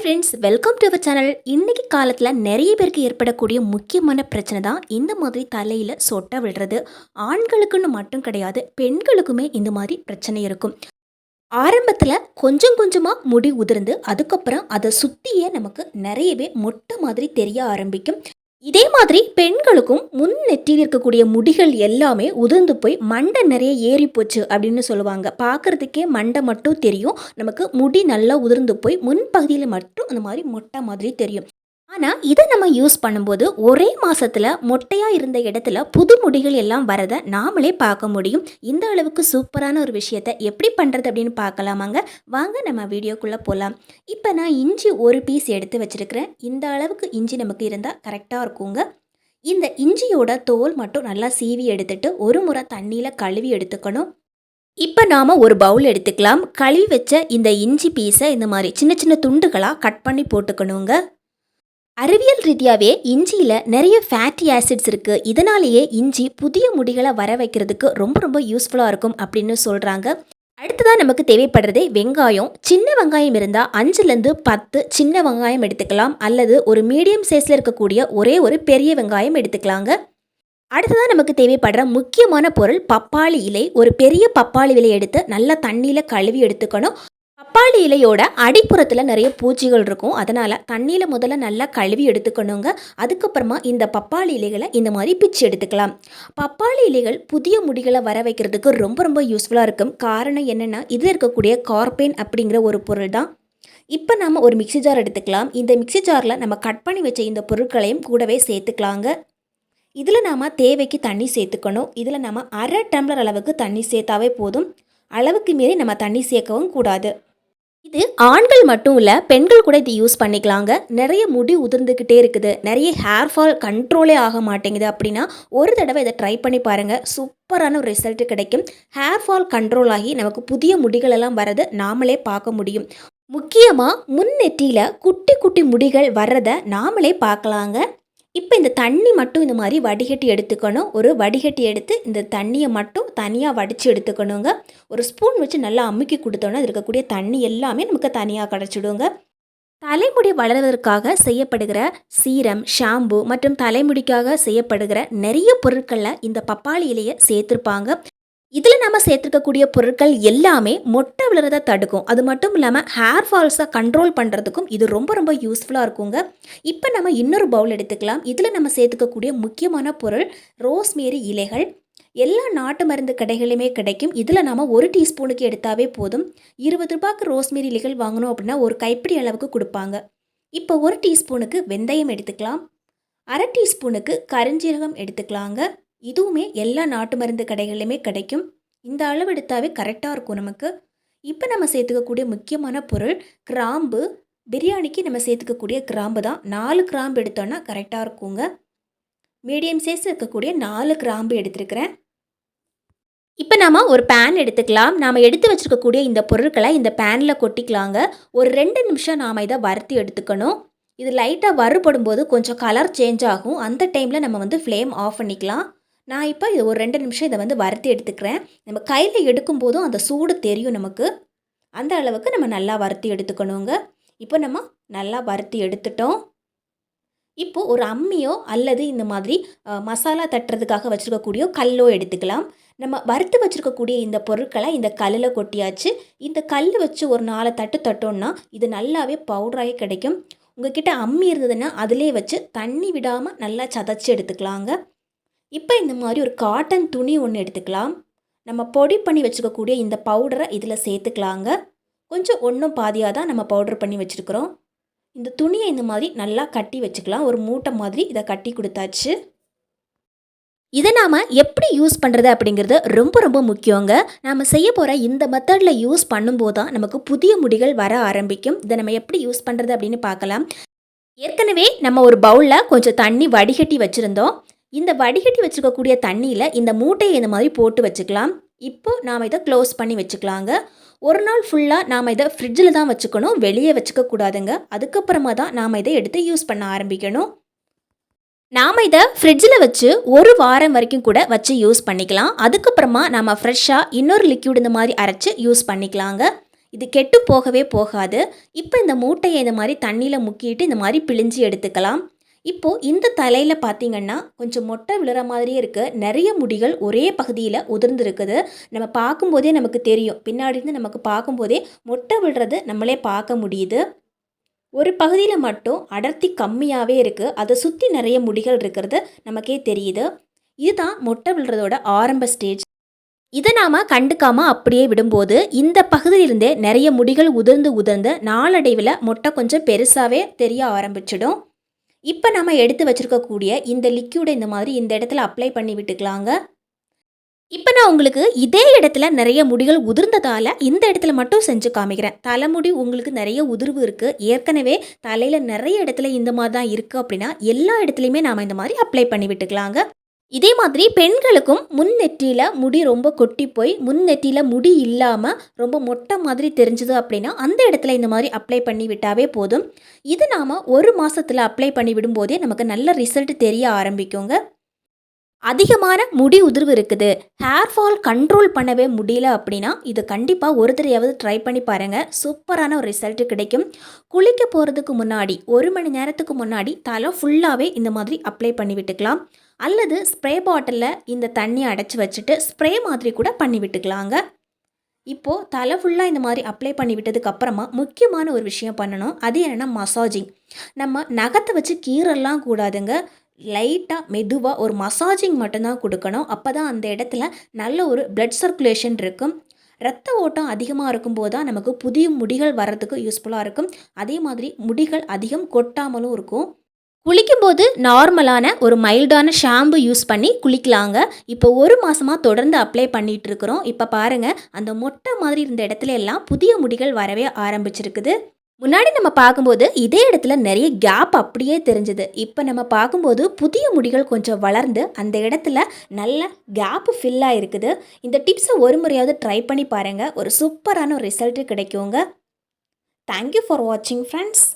Friends welcome to our channel இன்றைக்கி காலத்தில் நிறைய பேருக்கு ஏற்படக்கூடிய முக்கியமான பிரச்சனை தான் இந்த மாதிரி தலையில் சொட்டை விடுறது. ஆண்களுக்குன்னு மட்டும் கிடையாது பெண்களுக்குமே இந்த மாதிரி பிரச்சனை இருக்கும். ஆரம்பத்தில் கொஞ்சம் கொஞ்சமாக முடி உதிர்ந்து அதுக்கப்புறம் அதை சுற்றியே நமக்கு நிறையவே மொட்டை மாதிரி தெரிய ஆரம்பிக்கும். இதே மாதிரி பெண்களுக்கும் முன் நெற்றியில் இருக்கக்கூடிய முடிகள் எல்லாமே உதிர்ந்து போய் மண்டை நிறைய ஏறி போச்சு அப்படின்னு சொல்லுவாங்க. பார்க்கறதுக்கே மண்டை மட்டும் தெரியும். நமக்கு முடி நல்லா உதிர்ந்து போய் முன்பகுதியில் மட்டும் அந்த மாதிரி மொட்டை மாதிரி தெரியும். ஆனால் இதை நம்ம யூஸ் பண்ணும்போது ஒரே மாதத்தில் மொட்டையாக இருந்த இடத்துல புது முடிகள் எல்லாம் வரதை நாமளே பார்க்க முடியும். இந்த அளவுக்கு சூப்பரான ஒரு விஷயத்தை எப்படி பண்ணுறது அப்படின்னு பார்க்கலாமாங்க? வாங்க நம்ம வீடியோக்குள்ளே போகலாம் இப்போ நான் இஞ்சி ஒரு பீஸ் எடுத்து வச்சிருக்கிறேன். இந்த அளவுக்கு இஞ்சி நமக்கு இருந்தால் கரெக்டாக இருக்குங்க. இந்த இஞ்சியோட தோல் மட்டும் நல்லா சீவி எடுத்துட்டு ஒரு முறை தண்ணியில் கழுவி எடுத்துக்கணும். இப்போ நாம் ஒரு பவுல் எடுத்துக்கலாம். கழுவி வச்ச இந்த இஞ்சி பீஸை இந்த மாதிரி சின்ன சின்ன துண்டுகளாக கட் பண்ணி போட்டுக்கணுங்க. அறிவியல் ரீதியாகவே இஞ்சியில் நிறைய ஃபேட்டி ஆசிட்ஸ் இருக்குது இதனாலேயே இஞ்சி புதிய முடிகளை வர வைக்கிறதுக்கு ரொம்ப ரொம்ப யூஸ்ஃபுல்லாக இருக்கும் அப்படின்னு சொல்கிறாங்க அடுத்ததாக நமக்கு தேவைப்படுறதே வெங்காயம். சின்ன வெங்காயம் இருந்தால் அஞ்சுலேருந்து பத்து சின்ன வெங்காயம் எடுத்துக்கலாம். அல்லது ஒரு மீடியம் சைஸில் இருக்கக்கூடிய ஒரே ஒரு பெரிய வெங்காயம் எடுத்துக்கலாங்க. அடுத்ததாக நமக்கு தேவைப்படுற முக்கியமான பொருள் பப்பாளி இலை. ஒரு பெரிய பப்பாளி இலை எடுத்து நல்லா தண்ணியில் கழுவி எடுத்துக்கணும். பப்பாளி இலையோட அடிப்புறத்தில் நிறைய பூச்சிகள் இருக்கும். அதனால் தண்ணியில் முதல்ல நல்லா கழுவி எடுத்துக்கணுங்க. அதுக்கப்புறமா இந்த பப்பாளி இலைகளை இந்த மாதிரி பிச்சு எடுத்துக்கலாம். பப்பாளி இலைகள் புதிய முடிகளை வர வைக்கிறதுக்கு ரொம்ப ரொம்ப யூஸ்ஃபுல்லாக இருக்கும். காரணம் என்னென்னா இதில் இருக்கக்கூடிய கார்பேன் அப்படிங்கிற ஒரு பொருள் தான். இப்போ நாம் ஒரு மிக்சி ஜார் எடுத்துக்கலாம். இந்த மிக்சி ஜாரில் நம்ம கட் பண்ணி வச்ச இந்த பொருட்களையும் கூடவே சேர்த்துக்கலாங்க. இதில் நாம் தேவைக்கு தண்ணி சேர்த்துக்கணும். இதில் நம்ம அரை டம்ளர் அளவுக்கு தண்ணி சேர்த்தாவே போதும். அளவுக்கு மீறி நம்ம தண்ணி சேர்க்கவும் கூடாது. இது ஆண்கள் மட்டும் இல்லை பெண்கள் கூட இது யூஸ் பண்ணிக்கலாங்க. நிறைய முடி உதிர்ந்துக்கிட்டே இருக்குது. நிறைய ஹேர் ஃபால் கண்ட்ரோலே ஆக மாட்டேங்குது அப்படின்னா ஒரு தடவை இதை ட்ரை பண்ணி பாருங்கள் சூப்பரான ஒரு ரிசல்ட் கிடைக்கும். ஹேர் ஃபால் கண்ட்ரோல் ஆகி நமக்கு புதிய முடிகள் எல்லாம் வரதை நாமளே பார்க்க முடியும். முக்கியமாக முன் நெற்றியில் குட்டி குட்டி முடிகள் வர்றதை நாமளே பார்க்கலாங்க. இப்போ இந்த தண்ணி மட்டும் இந்த மாதிரி வடிகட்டி எடுத்துக்கணும். ஒரு வடிகட்டி எடுத்து இந்த தண்ணியை மட்டும் தனியாக வடித்து எடுத்துக்கணுங்க. ஒரு ஸ்பூன் வச்சு நல்லா அமுக்கி கொடுத்தோன்னா இருக்கக்கூடிய தண்ணி எல்லாமே நமக்கு தனியாக கிடச்சிடுங்க தலைமுடி வளர்வதற்காக செய்யப்படுகிற சீரம் ஷாம்பு மற்றும் தலைமுடிக்காக செய்யப்படுகிற நிறைய பொருட்களில் இந்த பப்பாளி இலையை சேர்த்துருப்பாங்க. இதில் நம்ம சேர்த்துருக்கக்கூடிய பொருட்கள் எல்லாமே மொட்டை விழுறதை தடுக்கும். அது மட்டும் இல்லாமல் ஹேர் ஃபால்ஸை கண்ட்ரோல் பண்ணுறதுக்கும் இது ரொம்ப ரொம்ப யூஸ்ஃபுல்லாக இருக்குங்க. இப்போ நம்ம இன்னொரு பவுல் எடுத்துக்கலாம். இதில் நம்ம சேர்த்துக்கக்கூடிய முக்கியமான பொருள் ரோஸ்மேரி இலைகள். எல்லா நாட்டு மருந்து கடைகளிலுமே கிடைக்கும். இதில் நம்ம ஒரு டீஸ்பூனுக்கு எடுத்தாவே போதும். இருபது ரூபாய்க்கு ரோஸ்மேரி இலைகள் வாங்கணும் அப்படின்னா ஒரு கைப்பிடி அளவுக்கு கொடுப்பாங்க. இப்போ ஒரு டீஸ்பூனுக்கு வெந்தயம் எடுத்துக்கலாம். அரை டீஸ்பூனுக்கு கருஞ்சீரகம் எடுத்துக்கலாங்க. இதுவுமே எல்லா நாட்டு மருந்து கடைகள்லையுமே கிடைக்கும். இந்த அளவு எடுத்தாவே கரெக்டாக இருக்கும் நமக்கு. இப்போ நம்ம சேர்த்துக்கக்கூடிய முக்கியமான பொருள் கிராம்பு. பிரியாணிக்கு நம்ம சேர்த்துக்கக்கூடிய கிராம்பு தான். நாலு கிராம்பு எடுத்தோன்னா கரெக்டாக இருக்குங்க. மீடியம் சைஸ் இருக்கக்கூடிய நாலு கிராம்பு எடுத்துருக்கிறேன். இப்போ நாம் ஒரு பேன் எடுத்துக்கலாம். நாம் எடுத்து வச்சுருக்கக்கூடிய இந்த பொருட்களை இந்த பேனில் கொட்டிக்கலாங்க. ஒரு ரெண்டு நிமிஷம் நாம் இதை வறுத்து எடுத்துக்கணும். இது லைட்டாக வறுபடும் போது கொஞ்சம் கலர் சேஞ்ச் ஆகும். அந்த டைமில் நம்ம வந்து ஃப்ளேம் ஆஃப் பண்ணிக்கலாம். நான் இப்போ இது ஒரு ரெண்டு நிமிஷம் இதை வந்து வறுத்து எடுத்துக்கிறேன். நம்ம கையில் எடுக்கும் போதும் அந்த சூடு தெரியும் நமக்கு. அந்த அளவுக்கு நம்ம நல்லா வறுத்து எடுத்துக்கணுங்க. இப்போ நம்ம நல்லா வறுத்து எடுத்துட்டோம். இப்போது ஒரு அம்மியோ அல்லது இந்த மாதிரி மசாலா தட்டுறதுக்காக வச்சுருக்கக்கூடிய கல்லோ எடுத்துக்கலாம். நம்ம வறுத்து வச்சுருக்கக்கூடிய இந்த பொருட்களை இந்த கல்லில் கொட்டியாச்சு. இந்த கல் வச்சு ஒரு நாலு தட்டு தட்டோன்னா இது நல்லாவே பவுடராகி கிடைக்கும். உங்ககிட்ட அம்மி இருந்ததுன்னா அதிலே வச்சு தண்ணி விடாமல் நல்லா சதைச்சி எடுத்துக்கலாங்க. இப்போ இந்த மாதிரி ஒரு காட்டன் துணி ஒன்று எடுத்துக்கலாம். நம்ம பொடி பண்ணி வச்சுக்கக்கூடிய இந்த பவுடரை இதில் சேர்த்துக்கலாங்க. கொஞ்சம் ஒன்றும் பாதியாக தான் நம்ம பவுடர் பண்ணி வச்சுருக்குறோம். இந்த துணியை இந்த மாதிரி நல்லா கட்டி வச்சுக்கலாம். ஒரு மூட்டை மாதிரி இதை கட்டி கொடுத்தாச்சு. இதை நாம் எப்படி யூஸ் பண்ணுறது அப்படிங்கிறது ரொம்ப ரொம்ப முக்கியங்க. நாம் செய்ய போகிற இந்த மெத்தடில் யூஸ் பண்ணும்போது தான் நமக்கு புதிய முடிகள் வர ஆரம்பிக்கும். இதை நம்ம எப்படி யூஸ் பண்ணுறது அப்படின்னு பார்க்கலாம். ஏற்கனவே நம்ம ஒரு பவுலில் கொஞ்சம் தண்ணி வடிகட்டி வச்சுருந்தோம். இந்த வடிகட்டி வச்சுருக்கக்கூடிய தண்ணியில் இந்த மூட்டையை இந்த மாதிரி போட்டு வச்சுக்கலாம். இப்போ நாம் இதை க்ளோஸ் பண்ணி வச்சுக்கலாங்க. ஒரு நாள் ஃபுல்லாக நாம் இதை ஃப்ரிட்ஜில் தான் வச்சுக்கணும். வெளியே வச்சுக்கக்கூடாதுங்க அதுக்கப்புறமா தான் நாம் இதை எடுத்து யூஸ் பண்ண ஆரம்பிக்கணும். நாம் இதை ஃப்ரிட்ஜில் வச்சு ஒரு வாரம் வரைக்கும் கூட வச்சு யூஸ் பண்ணிக்கலாம். அதுக்கப்புறமா நாம் ஃப்ரெஷ்ஷாக இன்னொரு லிக்யூட் இந்த மாதிரி அரைச்சி யூஸ் பண்ணிக்கலாங்க. இது கெட்டு போகவே போகாது. இப்போ இந்த மூட்டையை இந்த மாதிரி தண்ணியில் முக்கிட்டு இந்த மாதிரி பிழிஞ்சு எடுத்துக்கலாம். இப்போது இந்த தலையில் பார்த்தீங்கன்னா கொஞ்சம் மொட்டை விழுற மாதிரியே இருக்குது நிறைய முடிகள் ஒரே பகுதியில் உதிர்ந்துருக்குது. நம்ம பார்க்கும்போதே நமக்கு தெரியும். பின்னாடி இருந்து நமக்கு பார்க்கும்போதே மொட்டை விழுறது நம்மளே பார்க்க முடியுது. ஒரு பகுதியில் மட்டும் அடர்த்தி கம்மியாகவே இருக்குது அதை சுற்றி நிறைய முடிகள் இருக்கிறது நமக்கே தெரியுது. இதுதான் மொட்டை விழுறதோட ஆரம்ப ஸ்டேஜ் இதை நாம் கண்டுக்காமல் அப்படியே விடும்போது இந்த பகுதியிலிருந்தே நிறைய முடிகள் உதிர்ந்து உதிர்ந்து நாளடைவில் மொட்டை கொஞ்சம் பெருசாகவே தெரிய ஆரம்பிச்சிடும். இப்போ நம்ம எடுத்து வச்சுருக்கக்கூடிய இந்த லிக்யூடை இந்த மாதிரி இந்த இடத்துல அப்ளை பண்ணி விட்டுக்கலாங்க. இப்போ நான் உங்களுக்கு இதே இடத்துல நிறைய முடிகள் உதிர்ந்ததால் இந்த இடத்துல மட்டும் செஞ்சு காமிக்கிறேன். தலைமுடி உங்களுக்கு நிறைய உதிர்வு இருக்குது ஏற்கனவே தலையில் நிறைய இடத்துல இந்த மாதிரி தான் இருக்குது அப்படின்னா எல்லா இடத்துலையுமே நாம் இந்த மாதிரி அப்ளை பண்ணி விட்டுக்கலாங்க. இதே மாதிரி பெண்களுக்கும் முன் நெற்றியில் முடி ரொம்ப கொட்டி போய் முன் நெற்றியில் முடி இல்லாமல் ரொம்ப மொட்டை மாதிரி தெரிஞ்சுது அப்படின்னா அந்த இடத்துல இந்த மாதிரி அப்ளை பண்ணி விட்டாவே போதும். இது நாம் ஒரு மாதத்தில் அப்ளை பண்ணி விடும்போதே நமக்கு நல்ல ரிசல்ட் தெரிய ஆரம்பிக்குங்க. அதிகமான முடி உதிர்வு இருக்குது. ஹேர் ஃபால் கண்ட்ரோல் பண்ணவே முடியல அப்படின்னா இது கண்டிப்பாக ஒரு தடையாவது ட்ரை பண்ணி பாருங்கள் சூப்பரான ஒரு ரிசல்ட் கிடைக்கும். குளிக்க போகிறதுக்கு முன்னாடி ஒரு மணி நேரத்துக்கு முன்னாடி தலை ஃபுல்லாகவே இந்த மாதிரி அப்ளை பண்ணி விட்டுக்கலாம். அல்லது ஸ்ப்ரே பாட்டிலில் இந்த தண்ணியை அடைச்சி வச்சுட்டு ஸ்ப்ரே மாதிரி கூட பண்ணி விட்டுக்கலாங்க. இப்போது தலை ஃபுல்லாக இந்த மாதிரி அப்ளை பண்ணி விட்டதுக்கப்புறமா முக்கியமான ஒரு விஷயம் பண்ணணும். அது என்னென்னா மசாஜிங் நம்ம நகத்தை வச்சு கீறலாம் கூடாதுங்க. லைட்டாக மெதுவாக ஒரு மசாஜிங் மட்டும்தான் கொடுக்கணும். அப்போ தான் அந்த இடத்துல நல்ல ஒரு பிளட் சர்க்குலேஷன் இருக்கும். ரத்த ஓட்டம் அதிகமாக இருக்கும்போது தான் நமக்கு புதிய முடிகள் வர்றதுக்கு யூஸ்ஃபுல்லாக இருக்கும். அதே மாதிரி முடிகள் அதிகம் கொட்டாமலும் இருக்கும். குளிக்கும்போது நார்மலான ஒரு மைல்டான ஷாம்பு யூஸ் பண்ணி குளிக்கலாங்க. இப்போ ஒரு மாதமாக தொடர்ந்து அப்ளை பண்ணிகிட்டு இருக்கிறோம் இப்போ பாருங்கள் அந்த மொட்டை மாதிரி இருந்த இடத்துல எல்லாம் புதிய முடிகள் வரவே ஆரம்பிச்சிருக்குது. முன்னாடி நம்ம பார்க்கும்போது இதே இடத்துல நிறைய கேப் அப்படியே தெரிஞ்சது. இப்போ நம்ம பார்க்கும்போது புதிய முடிகள் கொஞ்சம் வளர்ந்து அந்த இடத்துல நல்ல கேப்பு ஃபில்லாக இருக்குது இந்த டிப்ஸை ஒரு முறையாவது ட்ரை பண்ணி பாருங்கள் ஒரு சூப்பரான ஒரு ரிசல்ட்டு கிடைக்குங்க. தேங்க்யூ ஃபார் வாட்சிங் ஃப்ரெண்ட்ஸ்